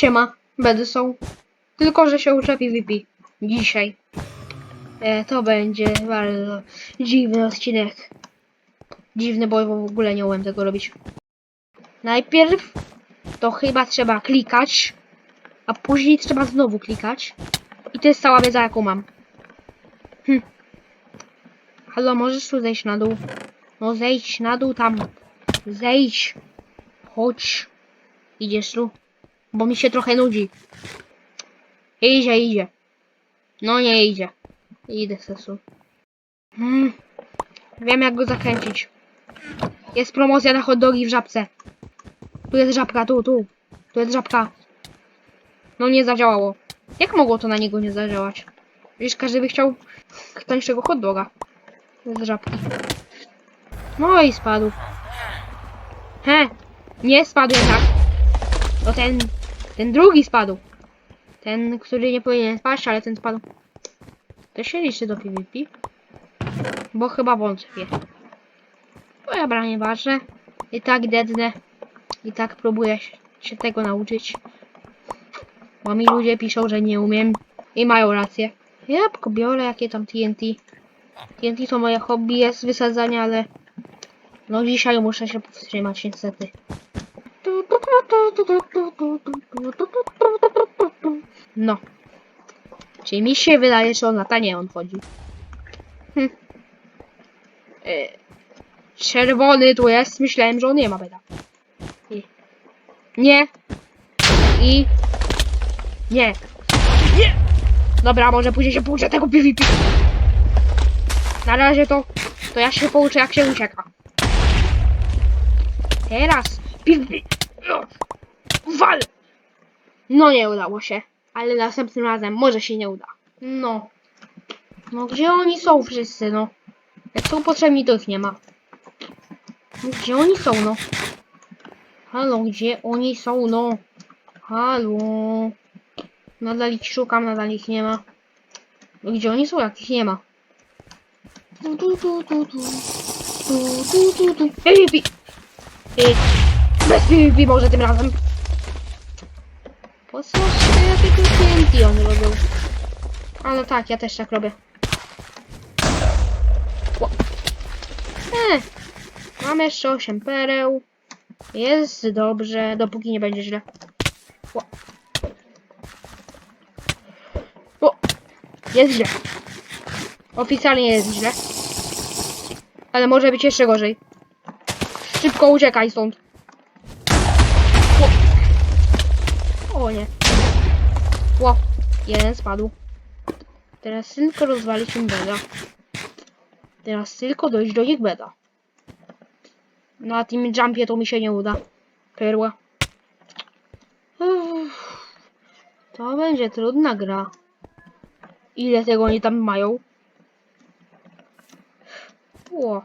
Siema, będę są. Tylko, że się uczepi VP. Dzisiaj. E, to będzie bardzo dziwny odcinek. Dziwny, bo w ogóle nie umiem tego robić. Najpierw to chyba trzeba klikać, a później trzeba znowu klikać. I to jest cała wiedza, jaką mam. Hm. Halo, możesz tu zejść na dół? No zejdź na dół tam. Zejdź. Chodź. Idziesz tu? Bo mi się trochę nudzi. Idzie, idzie. No nie idzie. Idę sesu. Hmm. Wiem jak go zakręcić. Jest promocja na hot dogi w żabce. Tu jest żabka, tu, tu. Tu jest żabka. No nie zadziałało. Jak mogło to na niego nie zadziałać? Wiesz, każdy by chciał tańszego hot doga. Z żabki. No i spadł. He, nie spadł tak. To ten, ten drugi spadł. Ten, który nie powinien spaść, ale ten spadł. To się liczy do PvP. Bo chyba wątpię. No dobra, nieważne. I tak dednę. I tak próbuję się- tego nauczyć. Bo mi ludzie piszą, że nie umiem. I mają rację. Ja biorę jakie tam TNT. TNT to moje hobby jest wysadzanie, ale no dzisiaj muszę się powstrzymać niestety. No. Czy mi się wydaje, że? Nie, on chodzi. Hm. E, Czerwony tu jest. Myślałem, że on nie ma beda. Nie. I. Nie. Nie. Dobra, może później się pouczę tego PvP. Na razie to, to ja się pouczę jak się ucieka. Teraz PvP. No. Wal! No nie udało się. Ale następnym razem może się nie uda. No. No gdzie oni są wszyscy, no? Jak są potrzebni, to ich nie ma. No, gdzie oni są, no? Halo, gdzie oni są, no? Halo. Nadal ich szukam, nadal ich nie ma. No gdzie oni są, jak ich nie ma? Tu, tu, tu, tu, tu. Tu, tu, tu, tu. PvP! Ej, Bez PvP może tym razem. Po co się jakiego TNT oni robią? Ale tak, ja też tak robię. Ło. E, mam jeszcze 8 pereł. Jest dobrze, dopóki nie będzie źle. Ło. O, jest źle. Oficjalnie jest źle. Ale może być jeszcze gorzej. Szybko uciekaj stąd. O, o nie. Ło, jeden spadł. Teraz tylko rozwalić im beda. Teraz tylko dojść do ich beda. Na tym jumpie to mi się nie uda. Perła. To będzie trudna gra. Ile tego oni tam mają? Ło.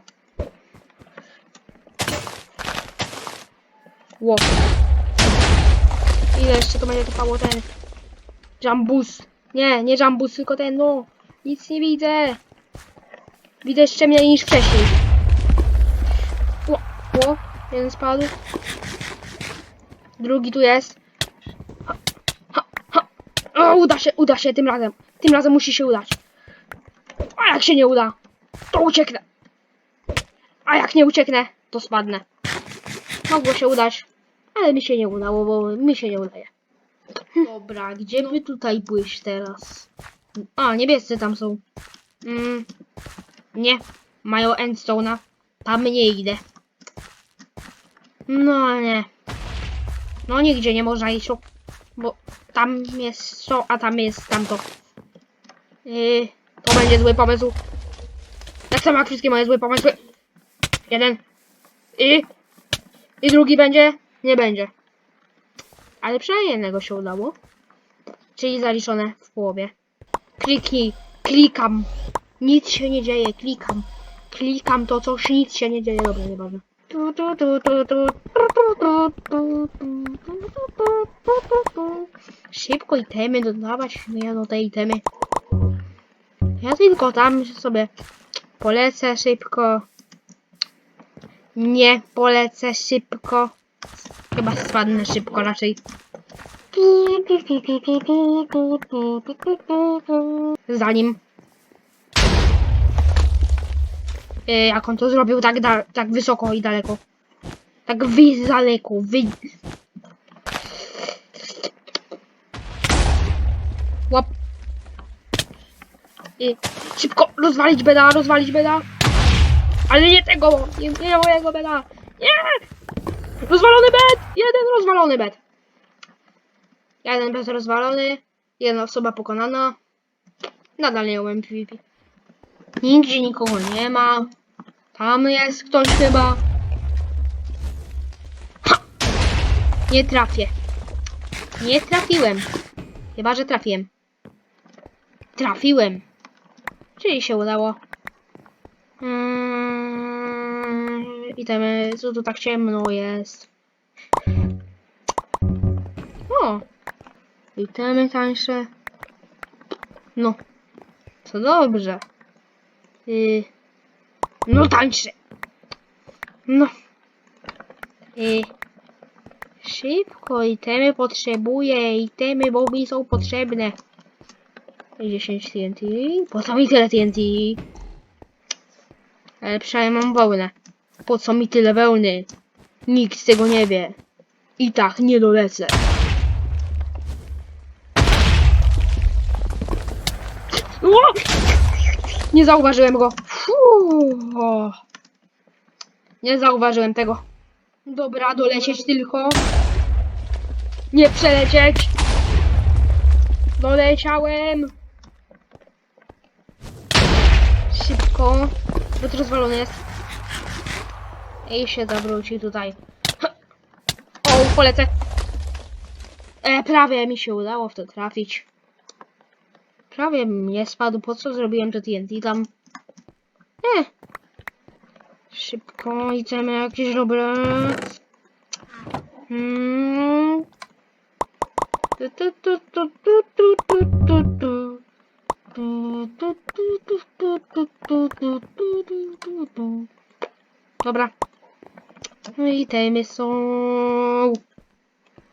Ło. Ile jeszcze to będzie trwało ten Jambus. Nie, nie Jambus, tylko ten, no. Nic nie widzę. Widzę jeszcze mniej niż wcześniej. Ło, ło, jeden spadł. Drugi tu jest. Ha, ha, ha. O, uda się, uda się tym razem. Tym razem musi się udać. A jak się nie uda, to ucieknę. A jak nie ucieknę, to spadnę. Mogło się udać, ale mi się nie udało, bo mi się nie udaje. Dobra, gdzie by tutaj pójść teraz? A, niebiescy tam są. Mm, nie, mają endstone'a. Tam nie idę. No nie. No nigdzie nie można iść, bo tam jest to, a tam jest tamto. Yy, to będzie zły pomysł. Tak samo jak wszystkie moje złe pomysły. Jeden. I. I drugi będzie? nie będzie. Ale przynajmniej jednego się udało. Czyli zaliczone w połowie. Kliki, klikam. Nic się nie dzieje, klikam. Klikam to coś, nic się nie dzieje. Dobra, nieważne. Szybko itemy dodawać, no ja no te itemy. Ja tylko tam sobie polecę szybko. Nie polecę szybko. Chyba spadnę szybko raczej. Za nim. E, Jak on to zrobił tak, da, tak wysoko i daleko. Tak wy daleko, wy... Łap. I szybko, rozwalić beda, rozwalić beda. Ale nie tego, nie, nie mojego beda. Nie! Rozwalony bed! Jeden rozwalony bed. Jeden bed rozwalony. Jedna osoba pokonana. Nadal nie umiem PvP. Nigdzie nikogo nie ma. Tam jest ktoś chyba. Ha! Nie trafię. Nie trafiłem. Chyba, że trafiłem. Trafiłem. Czyli się udało. I tam, co tu tak ciemno jest. O! Itemy tańsze. No. To dobrze. Y, no tańsze. No. Y, szybko, itemy potrzebuję. Itemy, bo mi są potrzebne. 10 TNT. Po co mi tyle TNT? Ale przynajmniej mam wełnę. Po co mi tyle wełny? Nikt tego nie wie. I tak nie dolecę. Nie zauważyłem go. Nie zauważyłem tego. Dobra, dolecieć tylko. Nie przelecieć. Doleciałem. Szybko. Bo rozwalony jest. I się zawróci tutaj. O, polecę. E, prawie mi się udało w to trafić. Prawie mnie spadł. Po co zrobiłem to TNT tam? E. Szybko idziemy jakieś dobre. Hmm. Tu, tu, tu, tu, tu, tu, tu, tu, Dobra. No i temy są.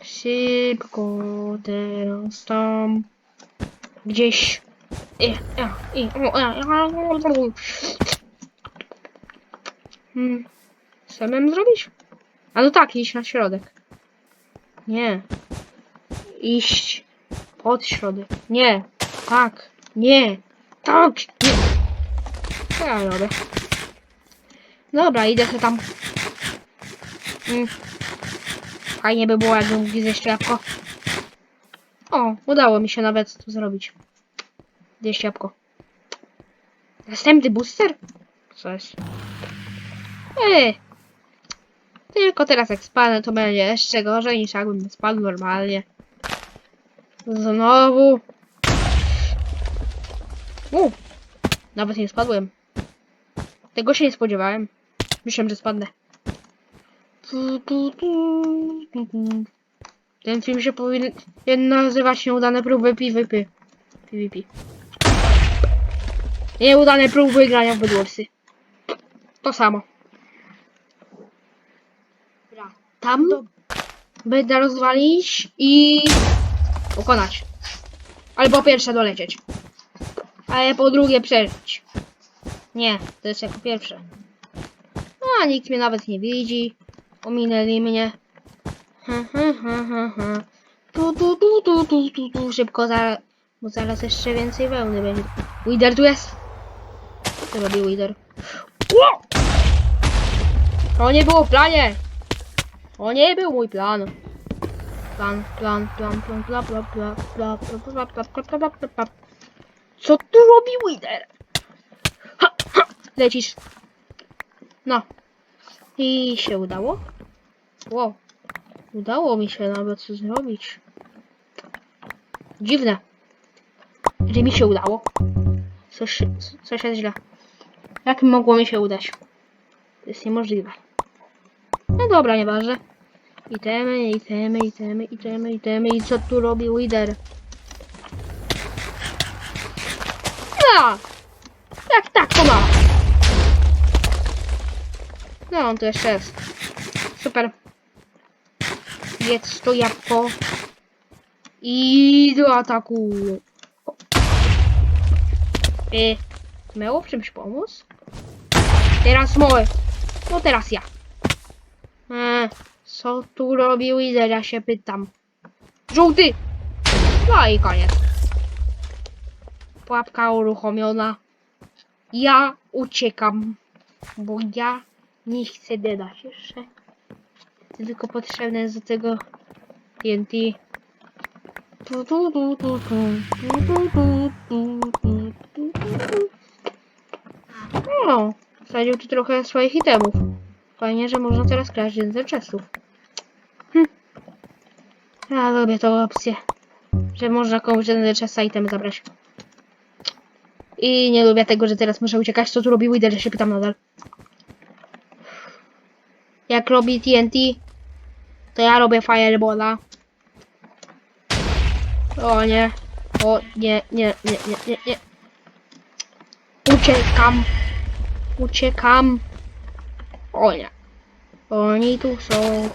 Szybko teraz tam. Gdzieś. E, e, Hmm. Mam zrobić? A no tak, iść na środek. Nie. Iść pod środek. Nie. Tak. Nie. Tak. Nie. Co ja robię? Dobra, idę sobie tam. Mm. Fajnie by było, jakbym mógł zjeść jabłko. O, udało mi się nawet to zrobić. Zjeść jabłko. Następny booster? Co jest? Ej. Tylko teraz jak spadnę, to będzie jeszcze gorzej niż jakbym spadł normalnie. Znowu. U, nawet nie spadłem. Tego się nie spodziewałem. Myślałem, że spadnę. Ten film się powinien nazywać Nieudane próby PvP. PvP. Nieudane próby grania w Bedwarsy. To samo. Dobra, Tam będę rozwalić i pokonać. Albo pierwsze dolecieć. Ale po drugie przeżyć. Nie, to jest jako pierwsze. A, nikt mnie nawet nie widzi. Ominęli mnie. Ha, ha, ha, ha. Tu, tu, tu, tu, tu, tu, tu. Szybko, za, bo zaraz jeszcze więcej wełny będzie. Wider tu jest. Co robi Wider? Ło! To nie było w planie. To nie był mój plan. Plan, plan, plan, plan, plan, plan, plan, plan, plan, plan, plan, plan, plan, plan, plan. Co tu robi Wider? Ha, ha, lecisz. No. I się udało? Wow. Udało mi się nawet coś zrobić. Dziwne. Że mi się udało. Coś, coś jest źle. Jak mogło mi się udać? To jest niemożliwe. No dobra, nieważne. Itemy, itemy, itemy, itemy, itemy. I co tu robi Wider? Ja! Jak tak to ma? No, on tu jeszcze jest. Super. Jedz to jabłko. I do ataku. Y, miało w czymś pomóc? Teraz moje. No teraz ja. E, co tu robił Izel, ja się pytam. Żółty! No i koniec. Pułapka uruchomiona. Ja uciekam. Bo ja nie chcę dedać jeszcze. Tylko potrzebne jest do tego TNT. Tu. No, wsadził tu trochę swoich itemów. Fajnie, że można teraz kraść jeden chestów. Hm. Ja lubię tą opcję, że można komuś jeden chest item zabrać. I nie lubię tego, że teraz muszę uciekać. Co tu robi Wither? się pytam nadal. Jak robi TNT, to ja robię Fireballa. O nie. O nie, nie, nie, nie, nie, nie. Uciekam. Uciekam. O nie. Oni tu są.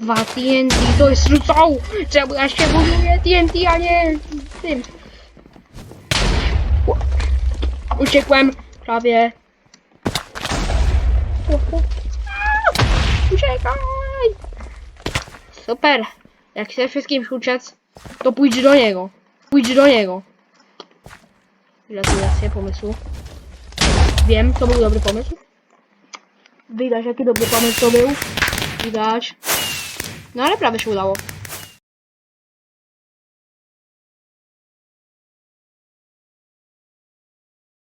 Dwa TNT to jest rzucał. Czemu ja się buduję TNT, a nie tym. U- Uciekłem. Prawie. Uciekaj. Super. Jak chcesz wszystkim uciec, to pójdź do niego. Pójdź do niego. Gratulacje pomysłu. Wiem, to był dobry pomysł. Widać, jaki dobry pomysł to był. Widać. No ale prawie się udało.